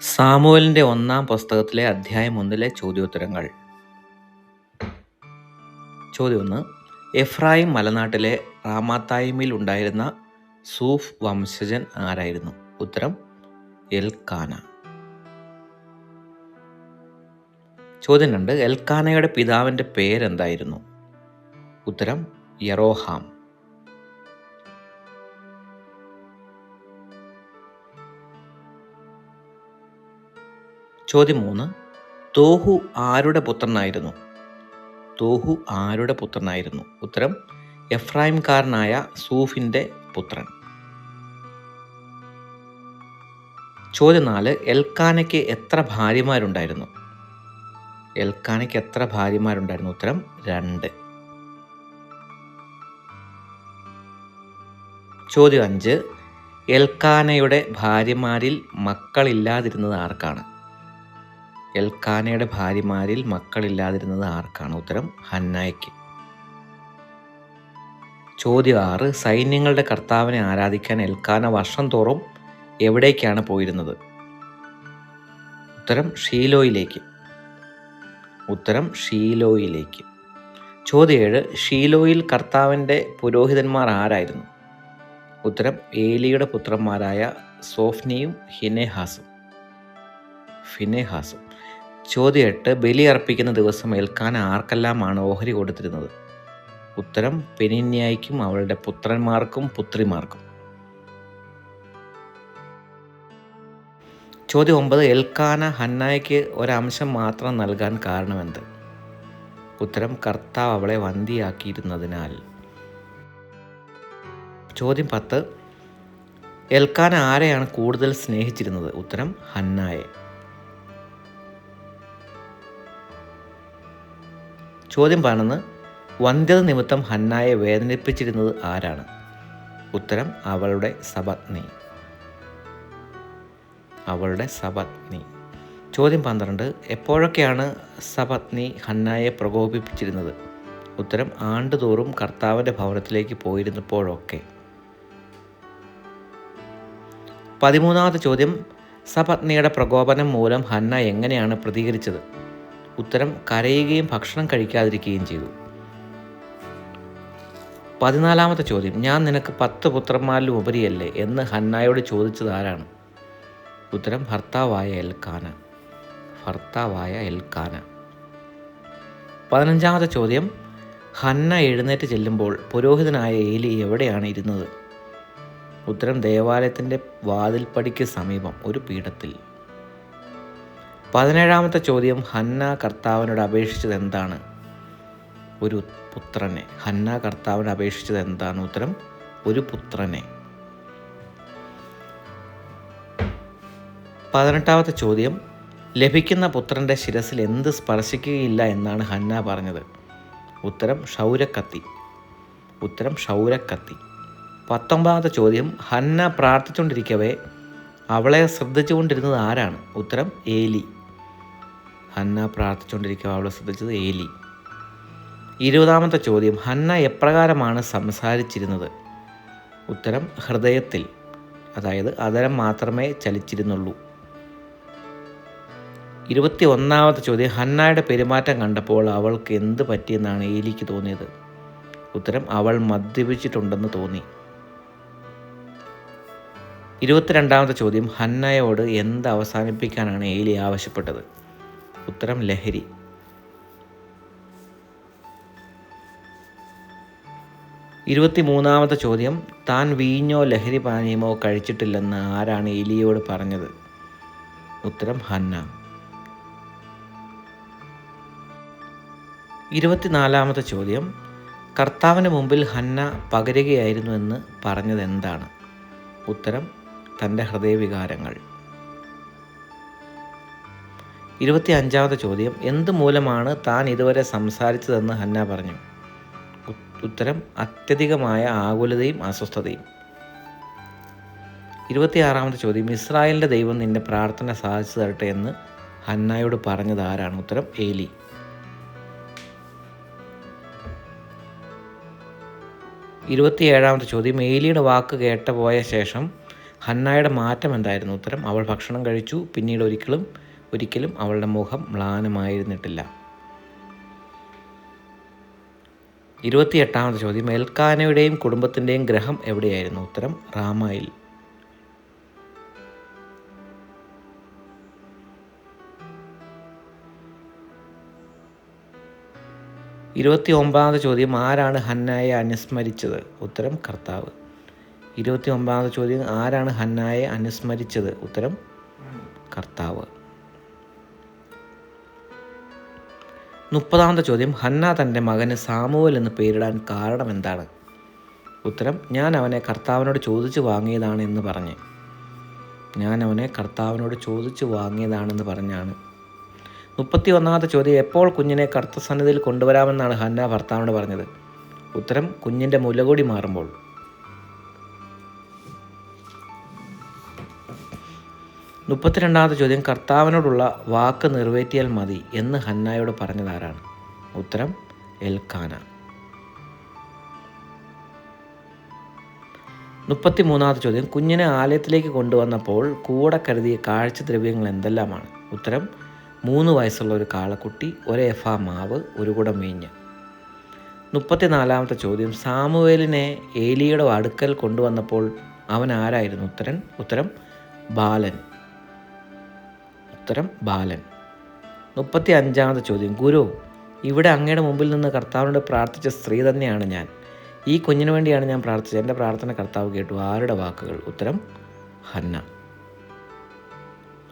സാമുവലിന്റെ ഒന്നാം പുസ്തകത്തിലെ അധ്യായം ഒന്നിലെ ചോദ്യോത്തരങ്ങൾ. ചോദ്യം ഒന്ന്. എഫ്രായിം മലനാട്ടിലെ റാമാത്തായിമിൽ ഉണ്ടായിരുന്ന സൂഫ് വംശജൻ ആരായിരുന്നു? ഉത്തരം എൽക്കാന. ചോദ്യം രണ്ട്. എൽക്കാനയുടെ പിതാവിന്റെ പേരെന്തായിരുന്നു? ഉത്തരം യറോഹാം. ചോദ്യം മൂന്ന് തോഹു ആരുടെ പുത്രനായിരുന്നു? തോഹു ആരുടെ പുത്രനായിരുന്നു? ഉത്തരം എഫ്രായിംകാരനായ സൂഫിന്റെ പുത്രൻ. ചോദ്യം നാല് എൽക്കാനയ്ക്ക് എത്ര ഭാര്യമാരുണ്ടായിരുന്നു? എൽക്കാനയ്ക്ക് എത്ര ഭാര്യമാരുണ്ടായിരുന്നു? ഉത്തരം രണ്ട്. ചോദ്യം അഞ്ച് എൽക്കാനയുടെ ഭാര്യമാരിൽ മക്കളില്ലാതിരുന്നത് ആർക്കാണ്? എൽക്കാനയുടെ ഭാര്യമാരിൽ മക്കളില്ലാതിരുന്നത് ആർക്കാണ് ഉത്തരം? ഹന്നായ്ക്ക്. ചോദ്യം ആറ്. സൈന്യങ്ങളുടെ കർത്താവിനെ ആരാധിക്കാൻ എൽക്കാന വർഷം തോറും എവിടേക്കാണ് പോയിരുന്നത്? ഉത്തരം ഷീലോയിലേക്ക്. ഉത്തരം ഷീലോയിലേക്ക്. ചോദ്യം ഏഴ്. ഷീലോയിൽ കർത്താവിന്റെ പുരോഹിതന്മാർ ആരായിരുന്നു? ഉത്തരം ഏലിയുടെ പുത്രന്മാരായ സോഫ്നിയും ഹിനെഹാസും. ഫിനെഹാസും. ചോദ്യം എട്ട് ബലി അർപ്പിക്കുന്ന ദിവസം ഏൽക്കാൻ ആർക്കെല്ലാമാണ് ഓഹരി കൊടുത്തിരുന്നത്? ഉത്തരം പെനിന്യായിക്കും അവളുടെ പുത്രന്മാർക്കും പുത്രിമാർക്കും. ചോദ്യം ഒമ്പത് എൽക്കാന ഹന്നായ്ക്ക് ഒരംശം മാത്രം നൽകാൻ കാരണമെന്ത്? ഉത്തരം കർത്താവ് അവളെ വന്തിയാക്കിയിരുന്നതിനാൽ ചോദ്യം പത്ത് എൽക്കാന ആരെയാണ് കൂടുതൽ സ്നേഹിച്ചിരുന്നത്? ഉത്തരം ഹന്നായെ. ചോദ്യം പതിനൊന്ന് വന്ധ്യത നിമിത്തം ഹന്നായെ വേദനിപ്പിച്ചിരുന്നത് ആരാണ്? ഉത്തരം അവളുടെ സപത്നി. അവളുടെ സപത്നി. ചോദ്യം പന്ത്രണ്ട് എപ്പോഴൊക്കെയാണ് സപത്നി ഹന്നായെ പ്രകോപിപ്പിച്ചിരുന്നത്? ഉത്തരം ആണ്ടുതോറും കർത്താവിന്റെ ഭവനത്തിലേക്ക് പോയിരുന്നപ്പോഴൊക്കെ. പതിമൂന്നാമത്തെ ചോദ്യം സപത്നിയുടെ പ്രകോപനം മൂലം ഹന്ന എങ്ങനെയാണ് പ്രതികരിച്ചത്? ഉത്തരം കരയുകയും ഭക്ഷണം കഴിക്കാതിരിക്കുകയും ചെയ്തു. പതിനാലാമത്തെ ചോദ്യം ഞാൻ നിനക്ക് പത്ത് പുത്രന്മാരിലും ഉപരിയല്ലേ? എന്ന് ഹന്നായോട് ചോദിച്ചത് ആരാണ്? ഉത്തരം ഭർത്താവായ എൽക്കാന. ഭർത്താവായ എൽക്കാന. പതിനഞ്ചാമത്തെ ചോദ്യം ഹന്ന എഴുന്നേറ്റ് ചെല്ലുമ്പോൾ പുരോഹിതനായ ഏലി എവിടെയാണ് ഇരുന്നത്? ഉത്തരം ദേവാലയത്തിന്റെ വാതിൽപ്പടിക്ക് സമീപം ഒരു പീഠത്തിൽ. പതിനേഴാമത്തെ ചോദ്യം ഹന്ന കർത്താവിനോട് അപേക്ഷിച്ചത് എന്താണ്? ഒരു പുത്രനെ. ഹന്ന കർത്താവിനെ അപേക്ഷിച്ചത് എന്താണ് ഉത്തരം? ഒരു പുത്രനെ. പതിനെട്ടാമത്തെ ചോദ്യം ലഭിക്കുന്ന പുത്രന്റെ ശിരസിൽ എന്ത് സ്പർശിക്കുകയില്ല എന്നാണ് ഹന്ന പറഞ്ഞത്. ഉത്തരം ക്ഷൗരക്കത്തി. ഉത്തരം ക്ഷൗരക്കത്തി. പത്തൊമ്പതാമത്തെ ചോദ്യം ഹന്ന പ്രാർത്ഥിച്ചുകൊണ്ടിരിക്കവേ അവളെ ശ്രദ്ധിച്ചുകൊണ്ടിരുന്നത് ആരാണ്? ഉത്തരം ഏലി. ഹന്ന പ്രാർത്ഥിച്ചുകൊണ്ടിരിക്കുക അവളെ ശ്രദ്ധിച്ചത് ഏലി. ഇരുപതാമത്തെ ചോദ്യം ഹന്ന എപ്രകാരമാണ് സംസാരിച്ചിരുന്നത്? ഉത്തരം ഹൃദയത്തിൽ. അതായത് അതരം മാത്രമേ ചലിച്ചിരുന്നുള്ളൂ. ഇരുപത്തി ഒന്നാമത്തെ ചോദ്യം ഹന്നായുടെ പെരുമാറ്റം കണ്ടപ്പോൾ അവൾക്ക് എന്ത് പറ്റിയെന്നാണ് ഏലിക്ക് തോന്നിയത്? ഉത്തരം അവൾ മദ്യപിച്ചിട്ടുണ്ടെന്ന് തോന്നി. ഇരുപത്തിരണ്ടാമത്തെ ചോദ്യം ഹന്നയോട് എന്ത് അവസാനിപ്പിക്കാനാണ് ഏലി ആവശ്യപ്പെട്ടത്? ഉത്തരം ലഹരി. ഇരുപത്തി മൂന്നാമത്തെ ചോദ്യം താൻ വീഞ്ഞോ ലഹരി പാനീയമോ കഴിച്ചിട്ടില്ലെന്ന് ആരാണ് എലിയോട് പറഞ്ഞത്? ഉത്തരം ഹന്ന. ഇരുപത്തിനാലാമത്തെ ചോദ്യം കർത്താവിന് മുമ്പിൽ ഹന്ന പകരുകയായിരുന്നു എന്ന് പറഞ്ഞത് എന്താണ് ഉത്തരം തന്റെ ഹൃദയവികാരങ്ങൾ. ഇരുപത്തി അഞ്ചാമത്തെ ചോദ്യം. എന്ത് മൂലമാണ് താൻ ഇതുവരെ സംസാരിച്ചതെന്ന് ഹന്ന പറഞ്ഞു. ഉത്തരം അത്യധികമായ ആകുലതയും അസ്വസ്ഥതയും. ഇരുപത്തിയാറാമത്തെ ചോദ്യം. ഇസ്രായേലിന്റെ ദൈവം നിന്റെ പ്രാർത്ഥന സാധിച്ചു തരട്ടെ എന്ന് ഹന്നായോട് പറഞ്ഞത് ആരാണ്? ഉത്തരം ഏലി. ഇരുപത്തിയേഴാമത്തെ ചോദ്യം. ഏലിയുടെ വാക്ക് കേട്ട പോയ ശേഷം ഹന്നായുടെ മാറ്റം എന്തായിരുന്നു? ഉത്തരം അവൾ ഭക്ഷണം കഴിച്ചു. പിന്നീട് ഒരിക്കലും ഒരിക്കലും അവളുടെ മുഖം മ്ലാനമായിരുന്നിട്ടില്ല. ഇരുപത്തിയെട്ടാമത്തെ ചോദ്യം. എൽക്കാനയുടെയും കുടുംബത്തിന്റെയും ഗ്രഹം എവിടെയായിരുന്നു? ഉത്തരം റാമായിൽ. ഇരുപത്തി ഒമ്പതാമത്തെ ചോദ്യം. ആരാണ് ഹന്നായെ അനുസ്മരിച്ചത്? ഉത്തരം കർത്താവ്. ഇരുപത്തി ഒമ്പതാമത്തെ ചോദ്യം. ആരാണ് ഹന്നായെ അനുസ്മരിച്ചത്? ഉത്തരം കർത്താവ്. മുപ്പതാമത്തെ ചോദ്യം ഹന്ന തന്റെ മകന് സാമുവൽ എന്ന് പേരിടാൻ കാരണം എന്താണ്? ഉത്തരം ഞാൻ അവനെ കർത്താവിനോട് ചോദിച്ചു വാങ്ങിയതാണ് എന്ന് പറഞ്ഞ്. ഞാൻ അവനെ കർത്താവിനോട് ചോദിച്ചു വാങ്ങിയതാണെന്ന് പറഞ്ഞാണ്. മുപ്പത്തി ഒന്നാമത്തെ ചോദ്യം എപ്പോൾ കുഞ്ഞിനെ കർത്തസന്നിധിയിൽ കൊണ്ടുവരാമെന്നാണ് ഹന്ന ഭർത്താവിനോട് പറഞ്ഞത്? ഉത്തരം കുഞ്ഞിന്റെ മുലകൂടി മാറുമ്പോൾ. മുപ്പത്തിരണ്ടാമത്തെ ചോദ്യം കർത്താവിനോടുള്ള വാക്ക് നിറവേറ്റിയാൽ മതി എന്ന് ഹന്നായോട് പറഞ്ഞതാരാണ്? ഉത്തരം എൽക്കാന മുപ്പത്തി മൂന്നാമത്തെ ചോദ്യം കുഞ്ഞിനെ ആലയത്തിലേക്ക് കൊണ്ടുവന്നപ്പോൾ കൂടെ കരുതിയ കാഴ്ചദ്രവ്യങ്ങൾ എന്തെല്ലാമാണ്? ഉത്തരം മൂന്ന് വയസ്സുള്ള ഒരു കാളക്കുട്ടി ഒരു എഫ മാവ് ഒരു കുടം മീഞ്ഞ്. മുപ്പത്തിനാലാമത്തെ ചോദ്യം സാമുവേലിനെ ഏലിയുടെ അടുക്കൽ കൊണ്ടുവന്നപ്പോൾ അവൻ ആരായിരുന്നു? ഉത്തരൻ ഉത്തരം ബാലൻ. ഉത്തരം ബാലൻ. മുപ്പത്തി അഞ്ചാമത്തെ ചോദ്യം. ഗുരു ഇവിടെ അങ്ങയുടെ മുമ്പിൽ നിന്ന് കർത്താവിനോട് പ്രാർത്ഥിച്ച സ്ത്രീ തന്നെയാണ് ഞാൻ. ഈ കുഞ്ഞിന് വേണ്ടിയാണ് ഞാൻ പ്രാർത്ഥിച്ചത്. എന്റെ പ്രാർത്ഥന കർത്താവ് കേട്ടു. ആരുടെ വാക്കുകൾ? ഉത്തരം ഹന്ന.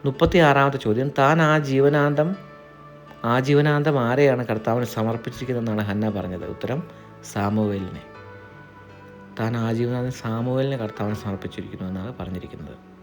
മുപ്പത്തി ആറാമത്തെ ചോദ്യം. താൻ ആ ജീവനാന്തം ആ ജീവനാന്തം ആരെയാണ് കർത്താവിന് സമർപ്പിച്ചിരിക്കുന്നതെന്നാണ് ഹന്ന പറഞ്ഞത്? ഉത്തരം സാമുവേലിനെ. താൻ ആ ജീവനാന്തം സാമുവേലിനെ കർത്താവിന് സമർപ്പിച്ചിരിക്കുന്നു എന്നാണ് പറഞ്ഞിരിക്കുന്നത്.